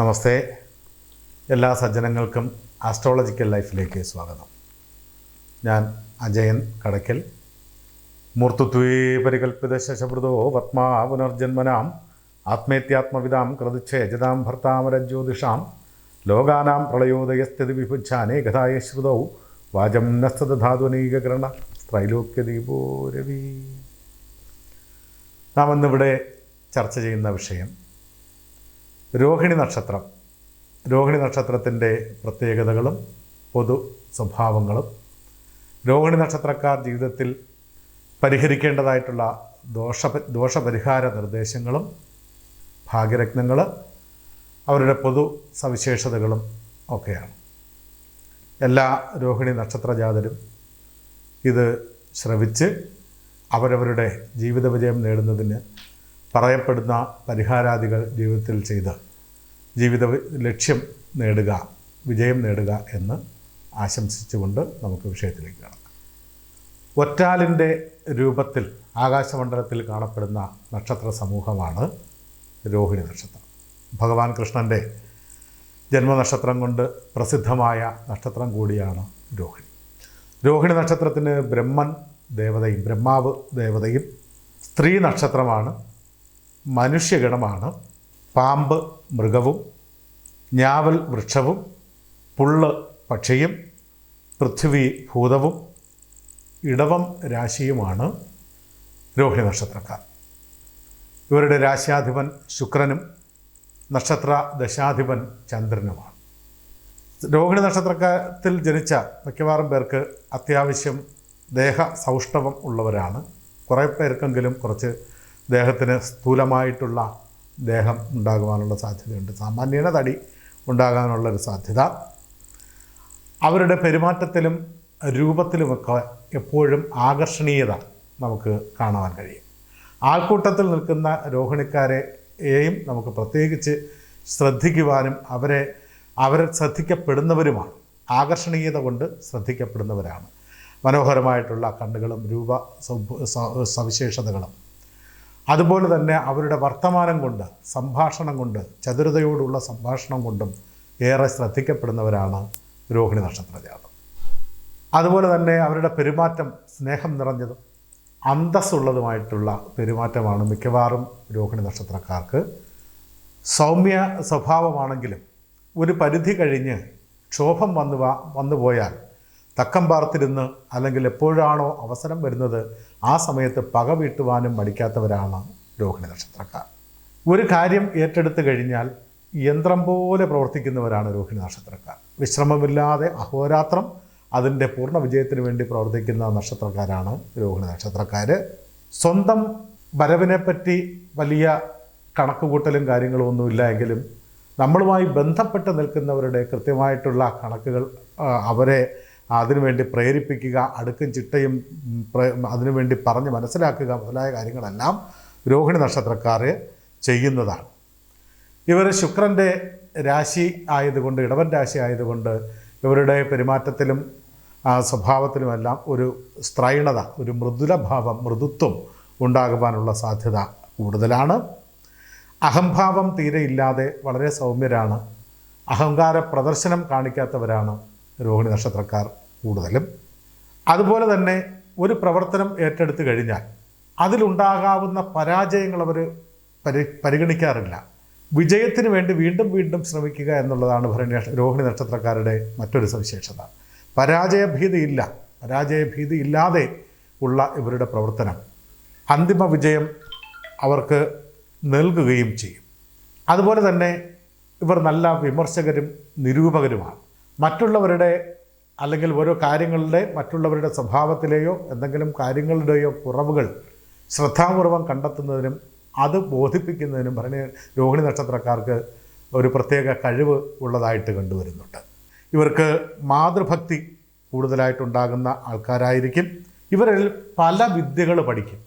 നമസ്തേ. എല്ലാ സജ്ജനങ്ങൾക്കും ആസ്ട്രോളജിക്കൽ ലൈഫിലേക്ക് സ്വാഗതം. ഞാൻ അജയൻ കടക്കൽ. മൂർത്തുത്വേ പരികൽപ്പിത ശശഭൃതോ പത്മാ പുനർജന്മനാം. ആത്മേത്യാത്മവിതാം കൃതിച്ഛേജതാം ഭർത്താമരജ്യോതിഷാം ലോകാനാം പ്രളയോദയസ്ഥിതി വിഭുച്ഛാനേകഥായ ശ്രുതൗ. വാചം നസ്തധാതുനീകരണ ത്രൈലോക്യദീപോ രവി. നാം ഇന്നിവിടെ ചർച്ച ചെയ്യുന്ന വിഷയം രോഹിണി നക്ഷത്രം. രോഹിണി നക്ഷത്രത്തിന്റെ പ്രത്യേകതകളും പൊതു സ്വഭാവങ്ങളും. രോഹിണി നക്ഷത്രക്കാർ ജീവിതത്തിൽ പരിഹരിക്കേണ്ടതായിട്ടുള്ള ദോഷ ദോഷപരിഹാര നിർദ്ദേശങ്ങളും ഭാഗ്യരത്നങ്ങൾ അവരുടെ പൊതു സവിശേഷതകളും ഒക്കെയാണ്. എല്ലാ രോഹിണി നക്ഷത്രജാതരും ഇത് ശ്രവിച്ച് അവരവരുടെ ജീവിത വിജയം നേടുന്നതിന് പറയപ്പെടുന്ന പരിഹാരാദികൾ ജീവിതത്തിൽ ചെയ്ത് ജീവിത ലക്ഷ്യം നേടുക വിജയം നേടുക എന്ന് ആശംസിച്ചുകൊണ്ട് നമുക്ക് വിഷയത്തിലേക്ക് കടക്കാം. ഒറ്റാലിന്റെ രൂപത്തിൽ ആകാശമണ്ഡലത്തിൽ കാണപ്പെടുന്ന നക്ഷത്ര സമൂഹമാണ് രോഹിണി നക്ഷത്രം. ഭഗവാൻ കൃഷ്ണന്റെ ജന്മനക്ഷത്രം കൊണ്ട് പ്രസിദ്ധമായ നക്ഷത്രം കൂടിയാണ് രോഹിണി. രോഹിണി നക്ഷത്രത്തിന് ബ്രഹ്മൻ ദേവതയും ബ്രഹ്മാവ് ദേവതയും സ്ത്രീ നക്ഷത്രമാണ് മനുഷ്യഗണമാണ് പാമ്പ് മൃഗവും ഞാവൽ വൃക്ഷവും പുള്ള് പക്ഷിയും പൃഥ്വി ഭൂതവും ഇടവം രാശിയുമാണ് രോഹിണി നക്ഷത്രക്കാർ. ഇവരുടെ രാശ്യാധിപൻ ശുക്രനും നക്ഷത്ര ദശാധിപൻ ചന്ദ്രനുമാണ്. രോഹിണി നക്ഷത്രത്തിൽ ജനിച്ച മിക്കവാറും പേർക്ക് അത്യാവശ്യം ദേഹ സൗഷ്ഠവം ഉള്ളവരാണ്. കുറേ പേർക്കെങ്കിലും കുറച്ച് ദേഹത്തിന് സ്ഥൂലമായിട്ടുള്ള ദേഹം ഉണ്ടാകുവാനുള്ള സാധ്യതയുണ്ട്. സാമാന്യേന തടി ഉണ്ടാകാനുള്ളൊരു സാധ്യത. അവരുടെ പെരുമാറ്റത്തിലും രൂപത്തിലുമൊക്കെ എപ്പോഴും ആകർഷണീയത നമുക്ക് കാണുവാൻ കഴിയും. ആൾക്കൂട്ടത്തിൽ നിൽക്കുന്ന രോഹിണിക്കാരെയും നമുക്ക് പ്രത്യേകിച്ച് ശ്രദ്ധിക്കുവാനും അവരെ അവർ ശ്രദ്ധിക്കപ്പെടുന്നവരുമാണ്. ആകർഷണീയത കൊണ്ട് ശ്രദ്ധിക്കപ്പെടുന്നവരാണ്. മനോഹരമായിട്ടുള്ള കണ്ണുകളും രൂപ സവിശേഷതകളും അതുപോലെ തന്നെ അവരുടെ വർത്തമാനം കൊണ്ട് സംഭാഷണം കൊണ്ട് ചതുരതയോടുള്ള സംഭാഷണം കൊണ്ടും ഏറെ ശ്രദ്ധിക്കപ്പെടുന്നവരാണ് രോഹിണി നക്ഷത്രജാതം. അതുപോലെ തന്നെ അവരുടെ പെരുമാറ്റം സ്നേഹം നിറഞ്ഞതും അന്തസ്സുള്ളതുമായിട്ടുള്ള പെരുമാറ്റമാണ് മിക്കവാറും രോഹിണി നക്ഷത്രക്കാർക്ക്. സൗമ്യ സ്വഭാവമാണെങ്കിലും ഒരു പരിധി കഴിഞ്ഞ് ക്ഷോഭം വന്നു വന്നുപോയാൽ വന്നു പോയാൽ തക്കം പാർത്തിരുന്ന് അല്ലെങ്കിൽ എപ്പോഴാണോ അവസരം വരുന്നത് ആ സമയത്ത് പക വീട്ടുവാനും മടിക്കാത്തവരാണ് രോഹിണി നക്ഷത്രക്കാർ. ഒരു കാര്യം ഏറ്റെടുത്തു കഴിഞ്ഞാൽ യന്ത്രം പോലെ പ്രവർത്തിക്കുന്നവരാണ് രോഹിണി നക്ഷത്രക്കാർ. വിശ്രമമില്ലാതെ അഹോരാത്രം അതിന്റെ പൂർണ വിജയത്തിന് വേണ്ടി പ്രവർത്തിക്കുന്ന നക്ഷത്രക്കാരാണ് രോഹിണി നക്ഷത്രക്കാർ സ്വന്തം വരവിനെപ്പറ്റി വലിയ കണക്കുകൂട്ടലും കാര്യങ്ങളും ഒന്നുമില്ല എങ്കിലും നമ്മളുമായി ബന്ധപ്പെട്ട് നിൽക്കുന്നവരുടെ കൃത്യമായിട്ടുള്ള കണക്കുകൾ അവരെ അതിനുവേണ്ടി പ്രേരിപ്പിക്കുക അടുക്കും ചിട്ടയും അതിനുവേണ്ടി പറഞ്ഞ് മനസ്സിലാക്കുക മുതലായ കാര്യങ്ങളെല്ലാം രോഹിണി നക്ഷത്രക്കാർ ചെയ്യുന്നതാണ്. ഇവർ ശുക്രന്റെ രാശി ആയതുകൊണ്ട് ഇടവൻ രാശി ആയതുകൊണ്ട് ഇവരുടെ പെരുമാറ്റത്തിലും സ്വഭാവത്തിലുമെല്ലാം ഒരു സ്ത്രൈണത ഒരു മൃദുലഭാവം മൃദുത്വം ഉണ്ടാകുവാനുള്ള സാധ്യത കൂടുതലാണ്. അഹംഭാവം തീരെ ഇല്ലാതെ വളരെ സൗമ്യരാണ്. അഹങ്കാര പ്രദർശനം കാണിക്കാത്തവരാണ്. രോഹിണി നക്ഷത്രക്കാർ കൂടുതലും. അതുപോലെ തന്നെ ഒരു പ്രവർത്തനം ഏറ്റെടുത്തു കഴിഞ്ഞാൽ അതിലുണ്ടാകാവുന്ന പരാജയങ്ങൾ അവർ പരി പരിഗണിക്കാറില്ല. വിജയത്തിന് വേണ്ടി വീണ്ടും വീണ്ടും ശ്രമിക്കുക എന്നുള്ളതാണ് ഭരണി രോഹിണി നക്ഷത്രക്കാരുടെ മറ്റൊരു സവിശേഷത. പരാജയഭീതിയില്ല. പരാജയഭീതി ഇല്ലാതെ ഉള്ള ഇവരുടെ പ്രവർത്തനം അന്തിമ വിജയം അവർക്ക് നൽകുകയും ചെയ്യും. അതുപോലെ തന്നെ ഇവർ നല്ല വിമർശകരും നിരൂപകരുമാണ്. മറ്റുള്ളവരുടെ അല്ലെങ്കിൽ ഓരോ കാര്യങ്ങളുടെ മറ്റുള്ളവരുടെ സ്വഭാവത്തിലെയോ എന്തെങ്കിലും കാര്യങ്ങളുടെയോ കുറവുകൾ ശ്രദ്ധാപൂർവം കണ്ടെത്തുന്നതിനും അത് ബോധിപ്പിക്കുന്നതിനും ഭരണി രോഹിണി നക്ഷത്രക്കാർക്ക് ഒരു പ്രത്യേക കഴിവ് ഉള്ളതായിട്ട് കണ്ടുവരുന്നുണ്ട്. ഇവർക്ക് മാതൃഭക്തി കൂടുതലായിട്ടുണ്ടാകുന്ന ആൾക്കാരായിരിക്കും. ഇവരിൽ പല വിദ്യകൾ പഠിക്കും.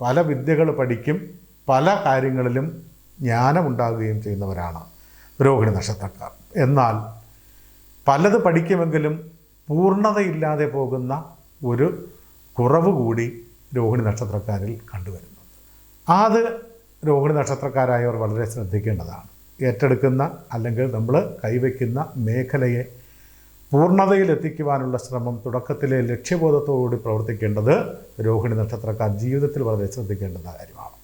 പല വിദ്യകൾ പഠിക്കും. പല കാര്യങ്ങളിലും ജ്ഞാനമുണ്ടാകുകയും ചെയ്യുന്നവരാണ് രോഹിണി നക്ഷത്രക്കാർ. എന്നാൽ പലത് പഠിക്കുമെങ്കിലും പൂർണതയില്ലാതെ പോകുന്ന ഒരു കുറവ് കൂടി രോഹിണി നക്ഷത്രക്കാരിൽ കണ്ടുവരുന്നുണ്ട് അത് രോഹിണി നക്ഷത്രക്കാരായവർ വളരെ ശ്രദ്ധിക്കേണ്ടതാണ്. ഏറ്റെടുക്കുന്ന അല്ലെങ്കിൽ നമ്മൾ കൈവയ്ക്കുന്ന മേഖലയെ പൂർണതയിലെത്തിക്കുവാനുള്ള ശ്രമം തുടക്കത്തിലെ ലക്ഷ്യബോധത്തോടുകൂടി പ്രവർത്തിക്കേണ്ടത് രോഹിണി നക്ഷത്രക്കാർ ജീവിതത്തിൽ വളരെ ശ്രദ്ധിക്കേണ്ടുന്ന കാര്യമാണ്.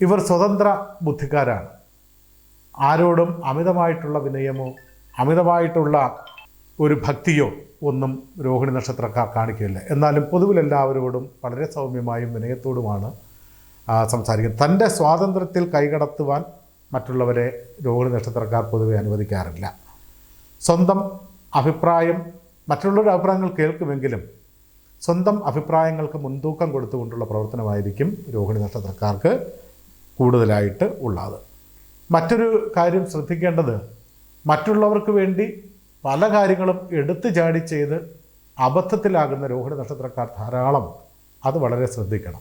ഇവർ സ്വതന്ത്ര ബുദ്ധിക്കാരാണ്. ആരോടും അമിതമായിട്ടുള്ള വിനയമോ അമിതമായിട്ടുള്ള ഒരു ഭക്തിയോ ഒന്നും രോഹിണി നക്ഷത്രക്കാർ കാണിക്കില്ല എന്നാലും പൊതുവിൽ എല്ലാവരോടും വളരെ സൗമ്യമായും വിനയത്തോടുമാണ് സംസാരിക്കുന്നത്. തന്റെ സ്വാതന്ത്ര്യത്തിൽ കൈകടത്തുവാൻ മറ്റുള്ളവരെ രോഹിണി നക്ഷത്രക്കാർ പൊതുവെ അനുവദിക്കാറില്ല. സ്വന്തം അഭിപ്രായം മറ്റുള്ളവരുടെ അഭിപ്രായങ്ങൾ കേൾക്കുമെങ്കിലും സ്വന്തം അഭിപ്രായങ്ങൾക്ക് മുൻതൂക്കം കൊടുത്തുകൊണ്ടുള്ള പ്രവർത്തനമായിരിക്കും രോഹിണി നക്ഷത്രക്കാർക്ക് കൂടുതലായിട്ട് ഉള്ളത്. മറ്റൊരു കാര്യം ശ്രദ്ധിക്കേണ്ടത് മറ്റുള്ളവർക്ക് വേണ്ടി പല കാര്യങ്ങളും എടുത്തു ചാടി ചെയ്ത് അബദ്ധത്തിലാകുന്ന രോഹിണി നക്ഷത്രക്കാർ ധാരാളം. അത് വളരെ ശ്രദ്ധിക്കണം.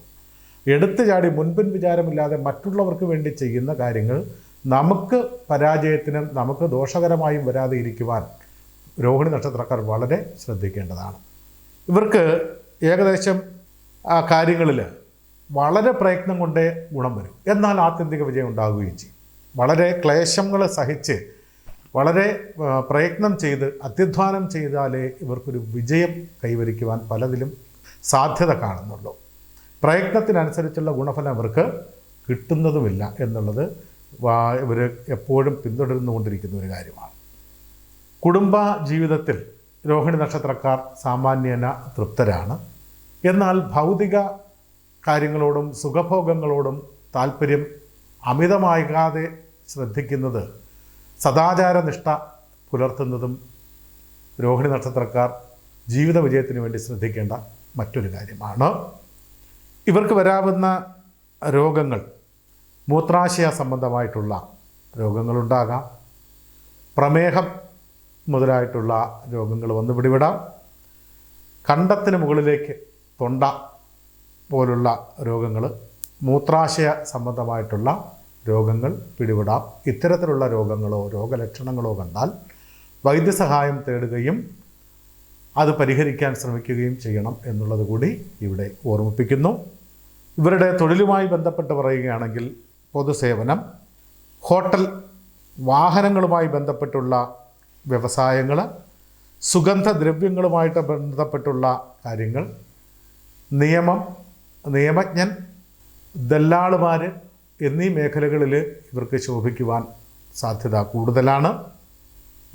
എടുത്തു ചാടി മുൻപിൻ വിചാരമില്ലാതെ മറ്റുള്ളവർക്ക് വേണ്ടി ചെയ്യുന്ന കാര്യങ്ങൾ നമുക്ക് പരാജയത്തിനും നമുക്ക് ദോഷകരമായും വരാതെ ഇരിക്കുവാൻ രോഹിണി നക്ഷത്രക്കാർ വളരെ ശ്രദ്ധിക്കേണ്ടതാണ്. ഇവർക്ക് ഏകദേശം ആ കാര്യങ്ങളിൽ വളരെ പ്രയത്നം കൊണ്ടേ ഗുണം വരും. എന്നാൽ ആത്യന്തിക വിജയം ഉണ്ടാകുകയും ചെയ്യും. വളരെ ക്ലേശങ്ങൾ സഹിച്ച് വളരെ പ്രയത്നം ചെയ്ത് അത്യധ്വാനം ചെയ്താലേ ഇവർക്കൊരു വിജയം കൈവരിക്കുവാൻ പലതിലും സാധ്യത കാണുന്നുള്ളൂ. പ്രയത്നത്തിനനുസരിച്ചുള്ള ഗുണഫലം അവർക്ക് കിട്ടുന്നതുമില്ല എന്നുള്ളത് ഇവർ എപ്പോഴും പിന്തുടർന്നുകൊണ്ടിരിക്കുന്ന ഒരു കാര്യമാണ്. കുടുംബ ജീവിതത്തിൽ രോഹിണി നക്ഷത്രക്കാർ സാമാന്യേന തൃപ്തരാണ്. എന്നാൽ ഭൗതിക കാര്യങ്ങളോടും സുഖഭോഗങ്ങളോടും താല്പര്യം അമിതമാകാതെ ശ്രദ്ധിക്കുന്നത് സദാചാരനിഷ്ഠ പുലർത്തുന്നതും രോഹിണി നക്ഷത്രക്കാർ ജീവിത വിജയത്തിന് വേണ്ടി ശ്രദ്ധിക്കേണ്ട മറ്റൊരു കാര്യമാണ്. ഇവർക്ക് വരാവുന്ന രോഗങ്ങൾ മൂത്രാശയ സംബന്ധമായിട്ടുള്ള രോഗങ്ങളുണ്ടാകാം. പ്രമേഹം മുതലായിട്ടുള്ള രോഗങ്ങൾ വന്ന് പിടിവിടാം കണ്ടത്തിന് മുകളിലേക്ക് തൊണ്ട പോലുള്ള രോഗങ്ങൾ മൂത്രാശയ സംബന്ധമായിട്ടുള്ള രോഗങ്ങൾ പിടിപെടാം. ഇത്തരത്തിലുള്ള രോഗങ്ങളോ രോഗലക്ഷണങ്ങളോ കണ്ടാൽ വൈദ്യസഹായം തേടുകയും അത് പരിഹരിക്കാൻ ശ്രമിക്കുകയും ചെയ്യണം എന്നുള്ളത് കൂടി ഇവിടെ ഓർമ്മിപ്പിക്കുന്നു. ഇവരുടെ തൊഴിലുമായി ബന്ധപ്പെട്ട് പറയുകയാണെങ്കിൽ പൊതുസേവനം ഹോട്ടൽ വാഹനങ്ങളുമായി ബന്ധപ്പെട്ടുള്ള വ്യവസായങ്ങൾ സുഗന്ധദ്രവ്യങ്ങളുമായിട്ട് ബന്ധപ്പെട്ടുള്ള കാര്യങ്ങൾ നിയമം നിയമജ്ഞൻ ദല്ലാളുമാർ എന്നീ മേഖലകളിൽ ഇവർക്ക് ശോഭിക്കുവാൻ സാധ്യത കൂടുതലാണ്.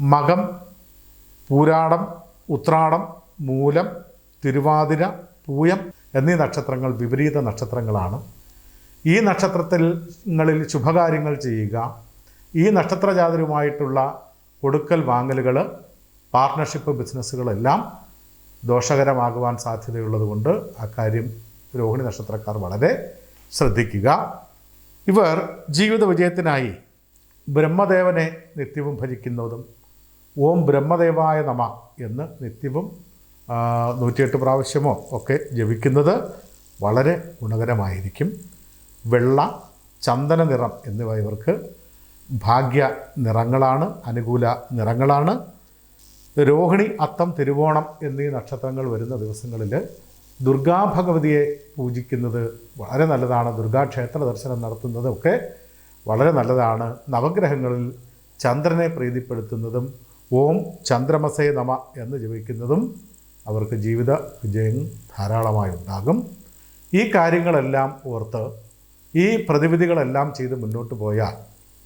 മകം പൂരാടം ഉത്രാടം മൂലം തിരുവാതിര പൂയം എന്നീ നക്ഷത്രങ്ങൾ വിപരീത നക്ഷത്രങ്ങളാണ്. ഈ നക്ഷത്രത്തിൽ ശുഭകാര്യങ്ങൾ ചെയ്യുക ഈ നക്ഷത്രജാതരുമായിട്ടുള്ള കൊടുക്കൽ വാങ്ങലുകൾ പാർട്ട്ണർഷിപ്പ് ബിസിനസ്സുകളെല്ലാം ദോഷകരമാകുവാൻ സാധ്യതയുള്ളതുകൊണ്ട് അക്കാര്യം രോഹിണി നക്ഷത്രക്കാർ വളരെ ശ്രദ്ധിക്കുക. ഇവർ ജീവിത വിജയത്തിനായി ബ്രഹ്മദേവനെ നിത്യവും ഭജിക്കുന്നതും ഓം ബ്രഹ്മദേവായ നമ എന്ന് നിത്യവും നൂറ്റിയെട്ട് പ്രാവശ്യമോ ഒക്കെ ജപിക്കുന്നത് വളരെ ഗുണകരമായിരിക്കും. വെള്ള ചന്ദന നിറം എന്നിവ ഇവർക്ക് ഭാഗ്യ നിറങ്ങളാണ് അനുകൂല നിറങ്ങളാണ്. രോഹിണി അത്തം തിരുവോണം എന്നീ നക്ഷത്രങ്ങൾ വരുന്ന ദിവസങ്ങളിൽ ദുർഗാ ഭഗവതിയെ പൂജിക്കുന്നത് വളരെ നല്ലതാണ്. ദുർഗാക്ഷേത്ര ദർശനം നടത്തുന്നതൊക്കെ വളരെ നല്ലതാണ്. നവഗ്രഹങ്ങളിൽ ചന്ദ്രനെ പ്രീതിപ്പെടുത്തുന്നതും ഓം ചന്ദ്രമസേ നമ എന്ന് ജപിക്കുന്നതും അവർക്ക് ജീവിത വിജയം ധാരാളമായി ഉണ്ടാകും. ഈ കാര്യങ്ങളെല്ലാം ഓർത്ത് ഈ പ്രതിവിധികളെല്ലാം ചെയ്ത് മുന്നോട്ട് പോയാൽ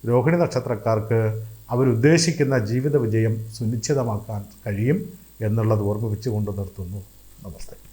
രോഹിണി നക്ഷത്രക്കാർക്ക് അവരുദ്ദേശിക്കുന്ന ജീവിത വിജയം സുനിശ്ചിതമാക്കാൻ കഴിയും എന്നുള്ളത് ഓർമ്മിപ്പിച്ചുകൊണ്ട് നിർത്തുന്നു. നമസ്തേ.